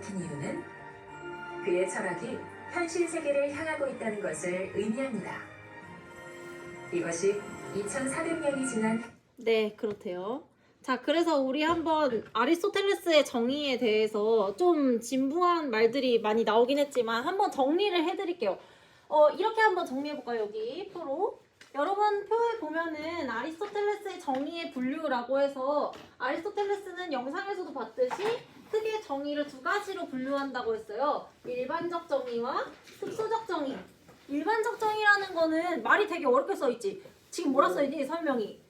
큰 이유는 그의 철학이 현실 세계를 향하고 있다는 것을 의미합니다. 이것이 2,400년이 지난 네, 그렇대요. 자, 그래서 우리 한번 아리스토텔레스의 정의에 대해서 좀 진부한 말들이 많이 나오긴 했지만 한번 정리를 해드릴게요. 어, 이렇게 한번 정리해볼까요, 여기 표로? 여러분 표에 보면은 아리스토텔레스의 정의의 분류라고 해서 아리스토텔레스는 영상에서도 봤듯이 크게 정의를 두 가지로 분류한다고 했어요. 일반적 정의와 특수적 정의. 일반적 정의라는 거는 말이 되게 어렵게 써있지. 지금 뭐라 써있니? 설명이.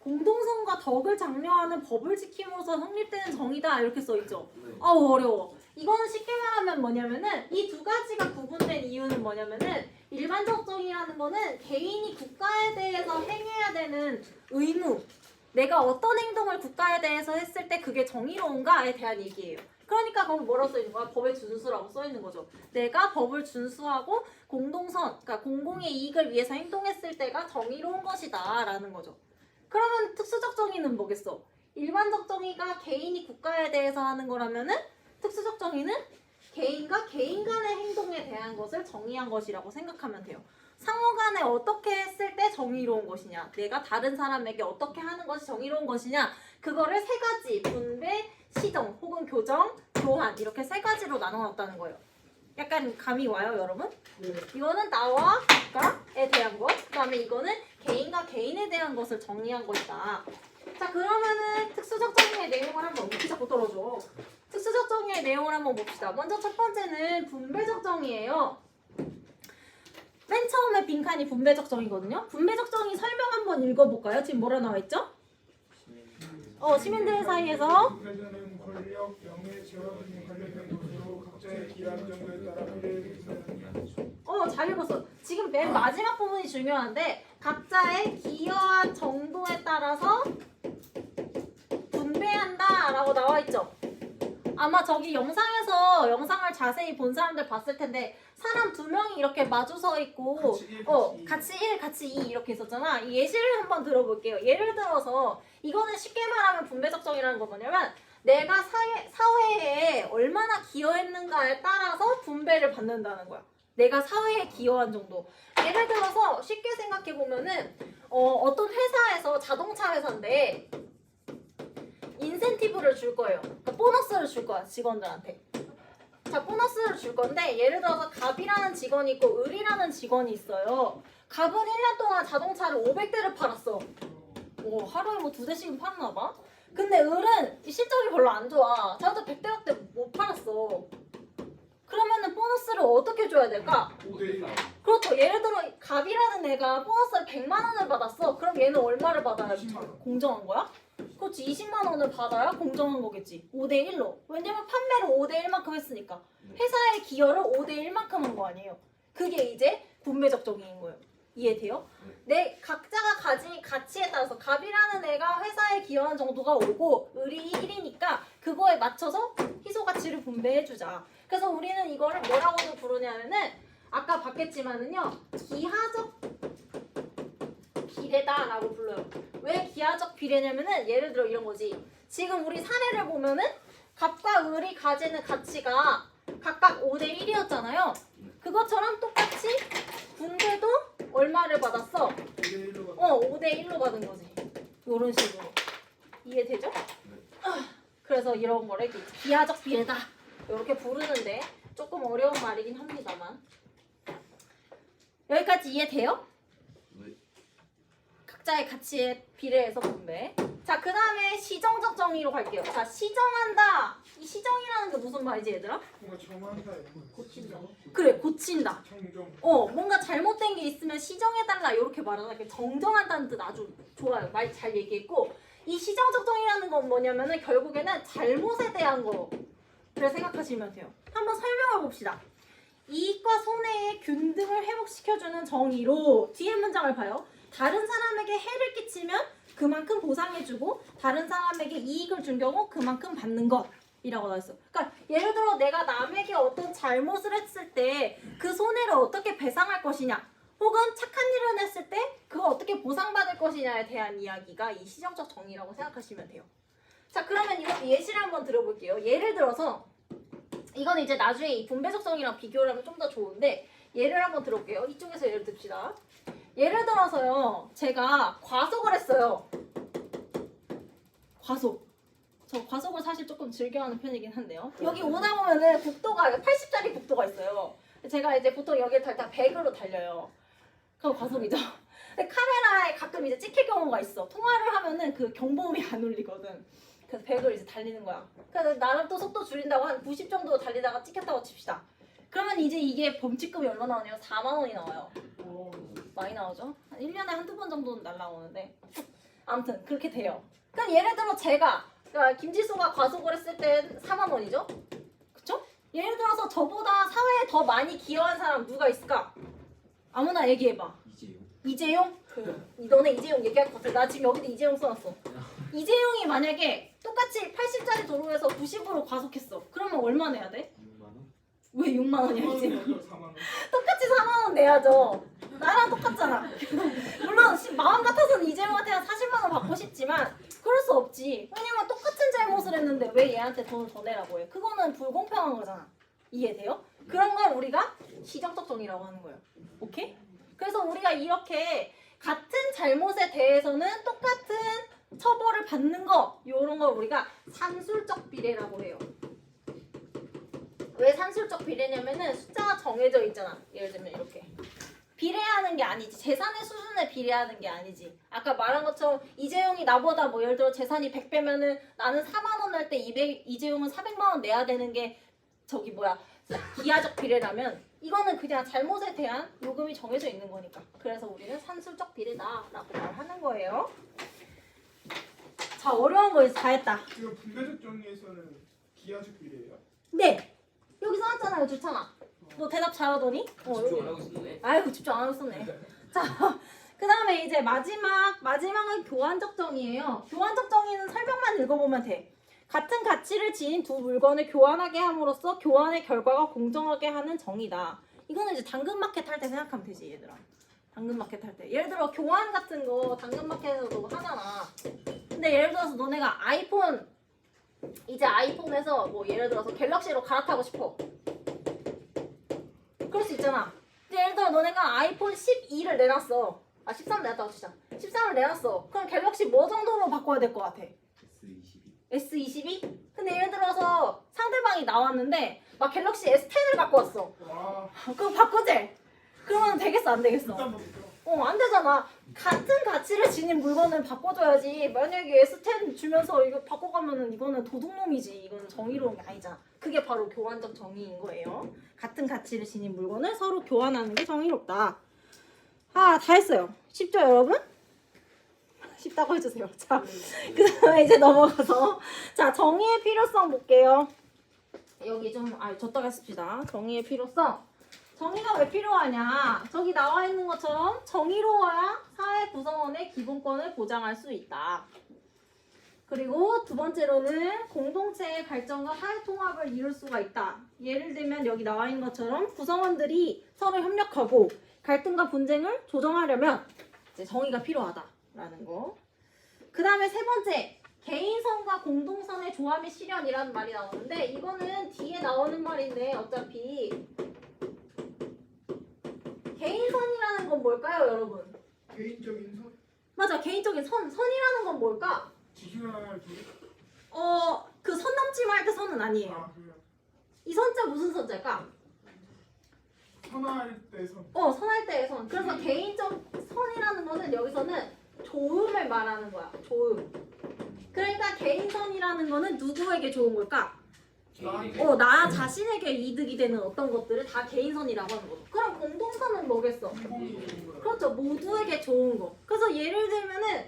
공동성과 덕을 장려하는 법을 지킴으로써 성립되는 정의다 이렇게 써있죠. 아우 어려워. 이거는 쉽게 말하면 뭐냐면은 이 두 가지가 구분된 이유는 뭐냐면은 일반적 정의라는 거는 개인이 국가에 대해서 행해야 되는 의무 내가 어떤 행동을 국가에 대해서 했을 때 그게 정의로운가에 대한 얘기예요. 그러니까 거기 뭐라고 써 있는 거야? 법의 준수라고 써 있는 거죠. 내가 법을 준수하고 공동선, 그러니까 공공의 이익을 위해서 행동했을 때가 정의로운 것이다라는 거죠. 그러면 특수적 정의는 뭐겠어? 일반적 정의가 개인이 국가에 대해서 하는 거라면은 특수적 정의는 개인과 개인 간의 행동에 대한 것을 정의한 것이라고 생각하면 돼요. 상호 간에 어떻게 했을 때 정의로운 것이냐, 내가 다른 사람에게 어떻게 하는 것이 정의로운 것이냐, 그거를 세 가지 분배, 시정 혹은 교정, 교환 이렇게 세 가지로 나눠놨다는 거예요. 약간 감이 와요, 여러분? 이거는 나와 국가에 대한 것, 그다음에 이거는 개인과 개인에 대한 것을 정의한 것이다. 자, 그러면은 특수적 정의의 내용을 한번 키 자꾸 떨어져. 특수적 정의의 내용을 한번 봅시다. 먼저 첫 번째는 분배적 정의예요. 맨 처음에 빈칸이 분배적 정의거든요. 분배적 정의 설명 한번 읽어볼까요? 지금 뭐라 나와 있죠? 어, 시민들 사이에서 어, 잘 읽었어. 지금 맨 마지막 부분이 중요한데 각자의 기여한 정도에 따라서 분배한다라고 나와 있죠. 아마 저기 영상에서 영상을 자세히 본 사람들 봤을 텐데 사람 두 명이 이렇게 마주 서 있고 같이 일, 어 같이 이. 같이 1, 같이 2 이렇게 있었잖아. 이 예시를 한번 들어볼게요. 예를 들어서 이거는 쉽게 말하면 분배적 정의라는 거 뭐냐면 내가 사회, 사회에 얼마나 기여했는가에 따라서 분배를 받는다는 거야. 내가 사회에 기여한 정도. 예를 들어서 쉽게 생각해 보면은 어, 어떤 회사에서 자동차 회사인데 인센티브를 줄 거예요. 그러니까 보너스를 줄 거야 직원들한테. 자 보너스를 줄 건데 예를 들어서 갑이라는 직원이 있고 을이라는 직원이 있어요. 갑은 1년 동안 자동차를 500대를 팔았어. 오 하루에 뭐 두 대씩은 팔았나 봐. 근데 을은 실적이 별로 안 좋아. 자동차 100대밖에 못 팔았어. 그러면은 보너스를 어떻게 줘야 될까? 5대1 그렇죠. 예를 들어 갑이라는 애가 보너스를 100만 원을 받았어. 그럼 얘는 얼마를 받아야 20만 원. 공정한 거야? 그렇지. 20만 원을 받아야 공정한 거겠지. 5대 1로. 왜냐면 판매를 5대 1만큼 했으니까. 회사의 기여를 5대 1만큼 한 거 아니에요. 그게 이제 분배적 정의인 거예요. 이해돼요? 내 각자가 가진 가치에 따라서 갑이라는 애가 회사에 기여한 정도가 오고 을이 1이니까 그거에 맞춰서 희소 가치를 분배해 주자. 그래서 우리는 이거를 뭐라고도 부르냐면은 아까 봤겠지만은요. 기하적 비례다라고 불러요. 왜 기하적 비례냐면은 예를 들어 이런 거지. 지금 우리 사례를 보면은 갑과 을이 가지는 가치가 각각 5대 1이었잖아요. 그것처럼 똑같이 분배도 얼마를 받았어? 5대1로 어, 5대 1로 받은 거지. 이런 식으로. 이해되죠? 아, 그래서 이런 거를 기하적 비례다. 이렇게 부르는데 조금 어려운 말이긴 합니다만. 여기까지 이해돼요? 각자의 가치에 비례해서 분배. 자, 그 다음에 시정적 정의로 갈게요. 자, 시정한다. 이 시정이라는 게 무슨 말이지, 얘들아? 뭔가 정한다 고친다. 그래, 고친다. 정정 어, 뭔가 잘못된 게 있으면 시정해달라 이렇게 말하는 게 정정한다는 뜻 아주 좋아요. 말 잘 얘기했고 이 시정적 정의라는 건 뭐냐면은 결국에는 잘못에 대한 거를 생각하시면 돼요. 한번 설명해 봅시다. 이익과 손해의 균등을 회복시켜주는 정의로 뒤에 문장을 봐요. 다른 사람에게 해를 끼치면 그만큼 보상해주고 다른 사람에게 이익을 준 경우 그만큼 받는 것 이라고 나왔어. 그러니까 예를 들어 내가 남에게 어떤 잘못을 했을 때 그 손해를 어떻게 배상할 것이냐 혹은 착한 일을 했을 때 그거 어떻게 보상받을 것이냐에 대한 이야기가 이 시정적 정의라고 생각하시면 돼요. 자 그러면 이거 예시를 한번 들어볼게요. 예를 들어서 이건 이제 나중에 이 분배 속성이랑 비교를 하면 좀 더 좋은데 예를 한번 들어볼게요. 이쪽에서 예를 듭시다. 예를 들어서요. 제가 과속을 했어요. 과속. 저 과속을 사실 조금 즐겨하는 편이긴 한데요. 여기 오다 보면은 국도가 80짜리 국도가 있어요. 제가 이제 보통 여기를 탈때 100으로 달려요. 그럼 과속이죠. 근데 카메라에 가끔 이제 찍힐 경우가 있어. 통화를 하면은 그 경보음이 안 울리거든. 그래서 100을 이제 달리는 거야. 그래서 나름 또 속도 줄인다고 한 90 정도 달리다가 찍혔다고 칩시다. 그러면 이제 이게 범칙금이 얼마 나오냐면 4만 원이 나와요. 어, 많이 나오죠? 한 1년에 한두 번 정도는 날라오는데 아무튼 그렇게 돼요. 그럼 예를 들어 제가 그러니까 김지수가 과속을 했을 땐 4만 원이죠? 그쵸? 예를 들어서 저보다 사회에 더 많이 기여한 사람 누가 있을까? 아무나 얘기해봐. 이제요. 이재용? 그 너네 이재용 얘기할 것 같아. 나 지금 여기도 이재용 써놨어. 이재용이 만약에 똑같이 80짜리 도로에서 90으로 과속했어. 그러면 얼마 내야 돼? 6만 원? 왜 6만 원이야? 4만 원. 똑같이 4만 원 내야죠. 나랑 똑같잖아. 물론 시- 마음 같아서는 이재용한테 한 40만 원 받고 싶지만 그럴 수 없지. 왜냐면 똑같은 잘못을 했는데 왜 얘한테 돈을 더 내라고 해? 그거는 불공평한 거잖아. 이해돼요? 그런 걸 우리가 시정적 정의라고 하는 거예요. 오케이? 그래서 우리가 이렇게 같은 잘못에 대해서는 똑같은 처벌을 받는 거 이런 걸 우리가 산술적 비례라고 해요. 왜 산술적 비례냐면은 숫자가 정해져 있잖아. 예를 들면 이렇게. 비례하는 게 아니지. 재산의 수준에 비례하는 게 아니지. 아까 말한 것처럼 이재용이 나보다 뭐 예를 들어 재산이 100배면은 나는 4만 원 낼 때 200, 이재용은 400만 원 내야 되는 게 저기 뭐야 기하적 비례라면 이거는 그냥 잘못에 대한 요금이 정해져 있는 거니까. 그래서 우리는 산술적 비례다라고 말하는 거예요. 자 어려운 거 이제 다 했다. 이거 분배적 정리에서는 기하적 비례예요. 네. 여기 써놨잖아요. 좋잖아. 너 대답 잘하더니? 어, 집중 여기. 안 하고 있었네. 아이고 집중 안 하고 있었네. 자, 그 다음에 이제 마지막 마지막은 교환 적 정의예요. 교환 적 정의는 설명만 읽어보면 돼. 같은 가치를 지닌 두 물건을 교환하게 함으로써 교환의 결과가 공정하게 하는 정의다. 이거는 이제 당근마켓 할 때 생각하면 되지 얘들아. 당근마켓 할 때. 예를 들어 교환 같은 거 당근마켓에서도 하잖아. 근데 예를 들어서 너네가 아이폰 이제 아이폰에서 뭐 예를 들어서 갤럭시로 갈아타고 싶어. 그럴 수 있잖아. 예를 들어 너네가 아이폰 12를 내놨어. 아 13 내놨다고 치자. 13을 내놨어. 그럼 갤럭시 뭐 정도로 바꿔야 될 것 같아? S22. S22? 근데 예를 들어서 상대방이 나왔는데 막 갤럭시 S10을 갖고 왔어. 와, 그럼 바꾸지? 그러면 되겠어 안 되겠어? 어 안 되잖아. 같은 가치를 지닌 물건을 바꿔줘야지. 만약에 S10 주면서 이거 바꿔가면은 이거는 도둑놈이지. 이거는 정의로운 게 아니잖아. 그게 바로 교환적 정의인 거예요. 같은 가치를 지닌 물건을 서로 교환하는 게 정의롭다. 아, 다 했어요. 쉽죠, 여러분? 쉽다고 해주세요. 자, 그 다음에 이제 넘어가서. 자, 정의의 필요성 볼게요. 여기 좀, 아, 줬다가 씁시다. 정의의 필요성. 정의가 왜 필요하냐? 저기 나와 있는 것처럼 정의로워야 사회 구성원의 기본권을 보장할 수 있다. 그리고 두 번째로는 공동체의 발전과 사회 통합을 이룰 수가 있다. 예를 들면 여기 나와 있는 것처럼 구성원들이 서로 협력하고 갈등과 분쟁을 조정하려면 이제 정의가 필요하다라는 거. 그 다음에 세 번째 개인선과 공동선의 조합의 실현이라는 말이 나오는데 이거는 뒤에 나오는 말인데 어차피 개인선이라는 건 뭘까요, 여러분? 개인적인 선 맞아, 개인적인 선. 선이라는 건 뭘까? 기 어, 그 선 넘지 말때 선은 아니에요. 아, 그래요. 이 선자 무슨 선자일까? 선할 때 선. 어, 선할 때의 선. 그래서 개인적 선이라는 거는 여기서는 조음을 말하는 거야. 조음. 그러니까 개인선이라는 거는 누구에게 좋은 걸까? 어, 나 자신에게 이득이 되는 어떤 것들을 다 개인선이라고 하는 거죠. 그럼 공동선은 뭐겠어? 그렇죠. 모두에게 좋은 거. 그래서 예를 들면은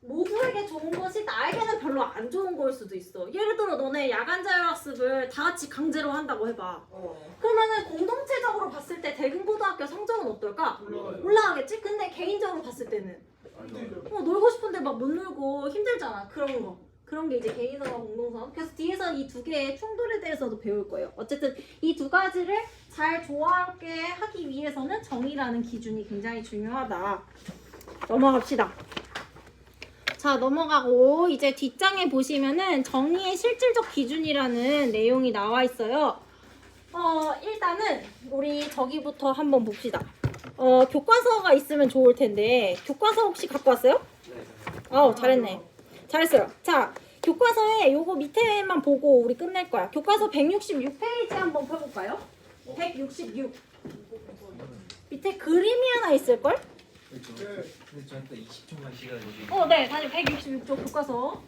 모두에게 좋은 것이 나에게는 별로 안 좋은 거일 수도 있어. 예를 들어 너네 야간 자율학습을 다 같이 강제로 한다고 해봐. 어, 그러면은 공동체적으로 봤을 때 대금 고등학교 성적은 어떨까? 올라가요. 올라가겠지? 근데 개인적으로 봤을 때는. 어, 놀고 싶은데 막 못 놀고 힘들잖아. 그런 거. 그런 게 이제 개인선과 공동선. 그래서 뒤에서 이 두 개의 충돌에 대해서도 배울 거예요. 어쨌든 이 두 가지를 잘 조화롭게 하기 위해서는 정의라는 기준이 굉장히 중요하다. 넘어갑시다. 자, 넘어가고 이제 뒷장에 보시면은 정의의 실질적 기준이라는 내용이 나와 있어요. 어, 일단은 우리 저기부터 한번 봅시다. 어, 교과서가 있으면 좋을 텐데 교과서 혹시 갖고 왔어요? 아우 잘했네. 잘했어요. 자, 교과서에 요거 밑에만 보고 우리 끝낼 거야. 교과서 166페이지 한번 펴볼까요? 166. 밑에 그림이 하나 있을 걸? 네. 저한테 20초만 시간 주시면 어, 네, 다시 166쪽 교과서.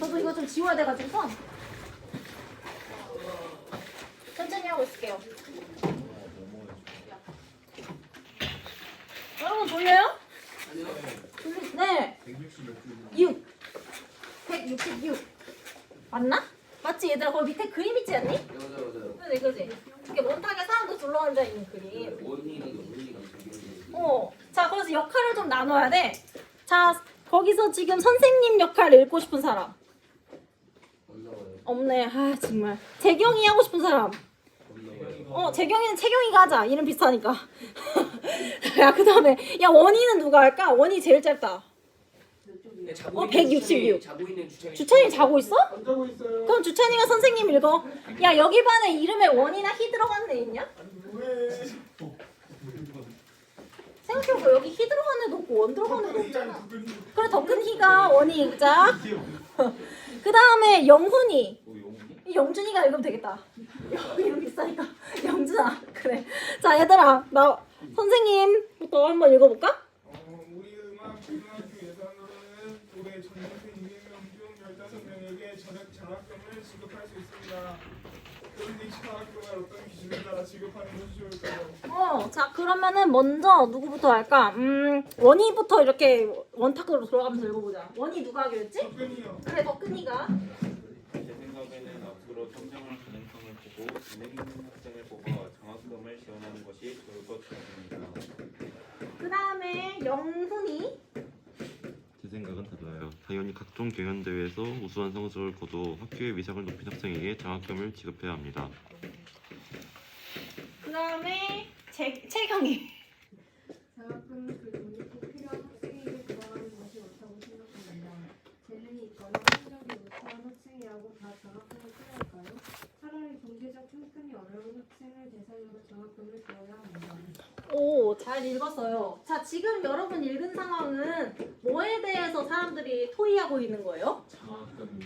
저도 이거 좀 지워야 돼가지고 선. 천천히 하고 있을게요. 여러분 졸려요? 졸리- 네. 6. 166. 맞나? 맞지 얘들아 거기 밑에 그림 있지 않니? 맞아 맞아 그지 그지. 이렇게 원탁에 사람도 둘러 앉아 있는 그림. 원리가 원리가 되게 어. 자, 그래서 역할을 좀 나눠야 돼. 자, 거기서 지금 선생님 역할 읽고 싶은 사람. 올라와요 없네. 아, 정말. 재경이 하고 싶은 사람. 올라와요 어, 재경이는 채경이가 하자. 이름 비슷하니까. 야, 그 다음에. 야, 원희는 누가 할까? 원희 제일 짧다. 어, 166. 자고 있는 주차장 주찬이 자고 있어? 안 자고 있어요. 그럼 주찬이가 선생님 읽어. 야, 여기 반에 이름에 원이나 희 들어간 애 있냐? 왜? 생각해보고 여기 희 들어간 애도 없고 원 들어간 애도 없잖아. 그래, 더 큰 희가 원이 읽자. 그 다음에 영훈이. 어 영훈이? 이 영준이가 읽으면 되겠다. 이름 비싸니까 영준아 그래. 자 얘들아 나 선생님부터 한번 읽어볼까? 어, 우리 음악 고등학교 예산으로는 올해 전교생 200명 중 15명에게 전액 장학금을 지급할 수 있습니다. 그런데 이 장학금을 어떤 기준에 따라 지급하는 것이 좋을까요? 어, 자 그러면은 먼저 누구부터 할까? 음 원희부터 이렇게 원탁으로 돌아가면서 읽어보자. 원희 누가 하기로 했지? 덕분이요. 그래 덕근이가. 제 생각에는 앞으로 성장할 가능 보고 재능 있는 학생을 뽑아 장학금을 지원하는 것이 좋을 것 같습니다. 그 다음에 영훈이. 제 생각은 달라요. 당연히 각종 경연 대회에서 우수한 성적을 거둬 학교의 위상을 높인 학생에게 장학금을 지급해야 합니다. 그 다음에 채경이. 장학금은 그 돈이 꼭 필요한 학생에게 돌아가는 것이 옳다고 생각합니다. 재능이 있거나 성적이 우수한 학생이라고 다 장학금을 필요할까요? 차라리 경제적 형편이 어려운 학생을 대상으로 장학금을 주어야 합니다. 오, 잘 읽었어요. 자, 지금 여러분 읽은 상황은 뭐에 대해서 사람들이 토의하고 있는 거예요? 장학금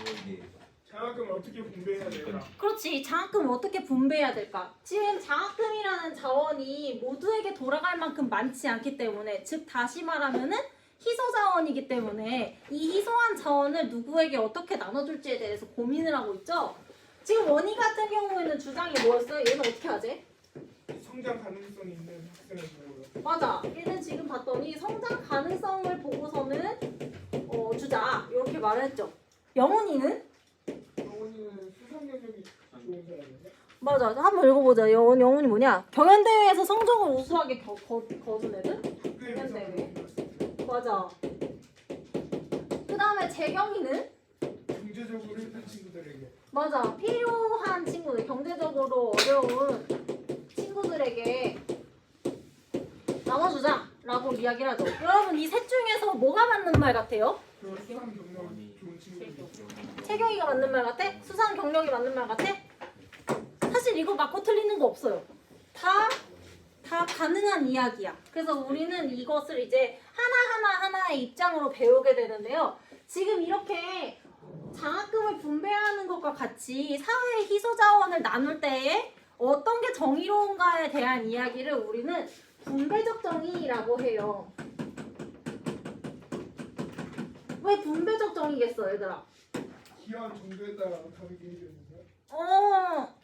뭐에 장학금을 어떻게 분배해야 될까? 그렇지. 장학금 어떻게 분배해야 될까? 지금 장학금이라는 자원이 모두에게 돌아갈 만큼 많지 않기 때문에, 즉 다시 말하면은 희소 자원이기 때문에 이 희소한 자원을 누구에게 어떻게 나눠줄지에 대해서 고민을 하고 있죠. 지금 원희 같은 경우에는 주장이 뭐였어요? 얘는 어떻게 하지? 성장 가능성이 있는 학생을 보고요. 맞아. 얘는 지금 봤더니 성장 가능성을 보고서는 어, 주자 이렇게 말했죠. 영훈이는 영훈이는 수상 경력이 좋은 사람인데. 맞아. 한번 읽어보자. 영훈 영훈이 뭐냐? 경연 대회에서 성적을 우수하게 거, 거, 거둔 애들? 네. 학생. 맞아. 그 다음에 재경이는 경제적으로 힘든 친구들에게 맞아. 필요한 친구들, 경제적으로 어려운 친구들에게 나눠주자 라고 이야기를 하죠. 여러분 이 셋 중에서 뭐가 맞는 말 같아요? 채경이가 맞는 말 같아? 수상 경력이 맞는 말 같아? 사실 이거 맞고 틀리는 거 없어요. 다, 다 가능한 이야기야. 그래서 우리는 이것을 이제 하나하나 하나의 입장으로 배우게 되는데요. 지금 이렇게 장학금을 분배하는 것과 같이 사회의 희소 자원을 나눌 때에 어떤 게 정의로운가에 대한 이야기를 우리는 분배적 정의라고 해요. 왜 분배적 정의겠어, 얘들아? 기여한 정도에 따라 다르게 해주는데. 어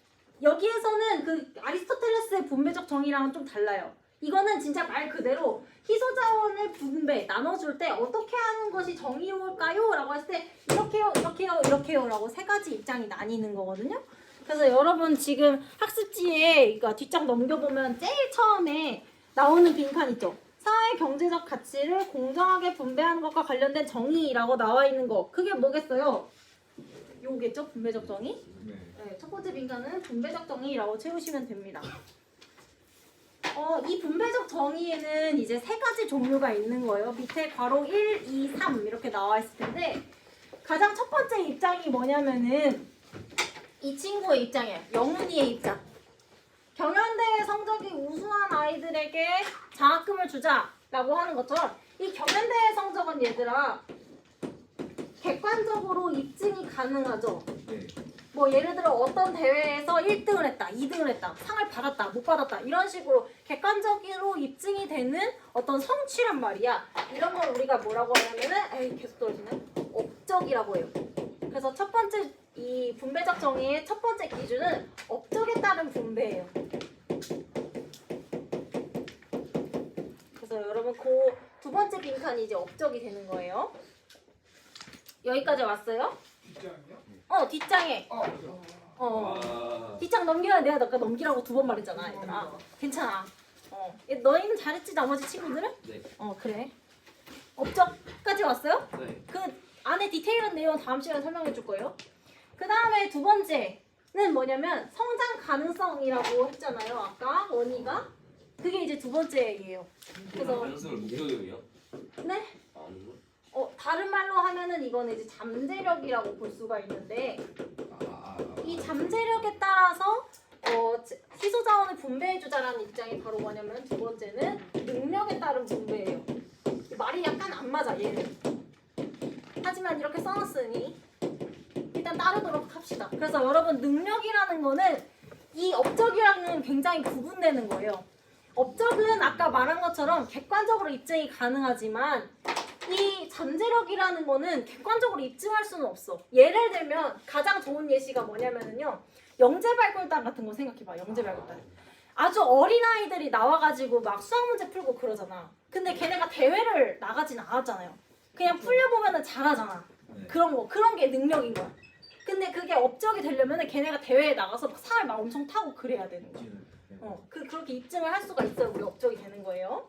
여기에서는 그 아리스토텔레스의 분배적 정의랑은 좀 달라요. 이거는 진짜 말 그대로 희소 자원을 분배 나눠줄 때 어떻게 하는 것이 정의로울까요?라고 했을 때 이렇게요, 이렇게요, 이렇게요라고 세 가지 입장이 나뉘는 거거든요. 그래서 여러분 지금 학습지에 이거 뒷장 넘겨보면 제일 처음에 나오는 빈칸 있죠. 사회 경제적 가치를 공정하게 분배하는 것과 관련된 정의라고 나와 있는 거. 그게 뭐겠어요? 요겠죠? 분배적 정의? 네, 첫 번째 빈칸은 분배적 정의라고 채우시면 됩니다. 어, 이 분배적 정의에는 이제 세 가지 종류가 있는 거예요. 밑에 괄호 1, 2, 3 이렇게 나와 있을 텐데 가장 첫 번째 입장이 뭐냐면은 이 친구의 입장이에요. 영훈이의 입장. 경연대회 성적이 우수한 아이들에게 장학금을 주자라고 하는 것처럼 이 경연대회 성적은 얘들아 객관적으로 입증이 가능하죠. 네. 뭐 예를 들어 어떤 대회에서 1등을 했다, 2등을 했다, 상을 받았다, 못 받았다 이런 식으로 객관적으로 입증이 되는 어떤 성취란 말이야. 이런 걸 우리가 뭐라고 하냐면은 에이 계속 떨어지네. 업적이라고 해요. 그래서 첫 번째 이 분배적 정의의 첫 번째 기준은 업적에 따른 분배예요. 그래서 여러분 그 두 번째 빈칸이 이제 업적이 되는 거예요. 여기까지 왔어요? 뒷장이요? 어 뒷장에 아, 그죠. 어 아, 뒷장 넘기면 내가 아까 넘기라고 두 번 말했잖아 얘들아 괜찮아 어 얘, 너희는 잘했지 나머지 친구들은? 네. 어 그래 업적까지 왔어요? 네. 그 안에 디테일한 내용 다음 시간에 설명해 줄 거예요 그 다음에 두 번째는 뭐냐면 성장 가능성이라고 했잖아요 아까 원희가 그게 이제 두 번째예요 그래서 가능성을 목적이요? 네? 거? 어 다른 말로 하면은 이거는 이제 잠재력이라고 볼 수가 있는데 아. 이 잠재력에 따라서 어, 희소 자원을 분배해 주자라는 입장이 바로 뭐냐면 두 번째는 능력에 따른 분배예요. 말이 약간 안 맞아 얘는. 하지만 이렇게 써놨으니 일단 따르도록 합시다. 그래서 여러분 능력이라는 거는 이 업적이랑은 굉장히 구분되는 거예요. 업적은 아까 말한 것처럼 객관적으로 입증이 가능하지만 이 잠재력이라는 거는 객관적으로 입증할 수는 없어. 예를 들면 가장 좋은 예시가 뭐냐면은요. 영재 발굴단 같은 거 생각해봐. 영재 발굴단. 아주 어린 아이들이 나와가지고 막 수학 문제 풀고 그러잖아. 근데 걔네가 대회를 나가진 않았잖아요. 그냥 풀려보면은 잘하잖아. 네. 그런 거 그런 게 능력인 거야. 근데 그게 업적이 되려면은 걔네가 대회에 나가서 막 상을 막 엄청 타고 그래야 되는 거야. 어, 그 그렇게 입증을 할 수가 있어요. 우리 업적이 되는 거예요.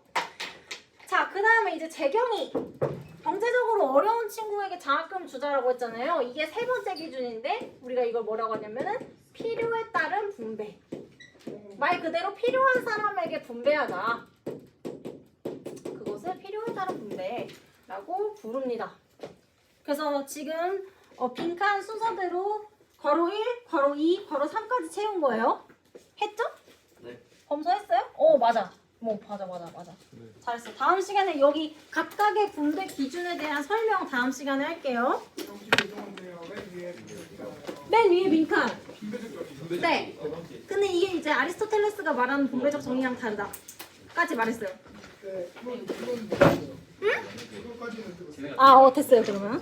자, 그 다음에 이제 재경이 경제적으로 어려운 친구에게 장학금 주자라고 했잖아요. 이게 세 번째 기준인데 우리가 이걸 뭐라고 하냐면은 필요에 따른 분배. 말 그대로 필요한 사람에게 분배하자. 그것을 필요에 따른 분배라고 부릅니다. 그래서 지금 어, 빈칸 순서대로 괄호 1, 괄호 2, 괄호 3까지 채운 거예요. 했죠? 네. 검수했어요? 어 맞아. 뭐 맞아 맞아 맞아. 잘했어. 다음 시간에 여기 각각의 분배 기준에 대한 설명 다음 시간에 할게요. 맨 위에 빈칸. 네. 근데 이게 이제 아리스토텔레스가 말하는 분배적 정의랑 다르다. 까지 말했어요. 네, 들었어요. 아, 어 됐어요 그러면.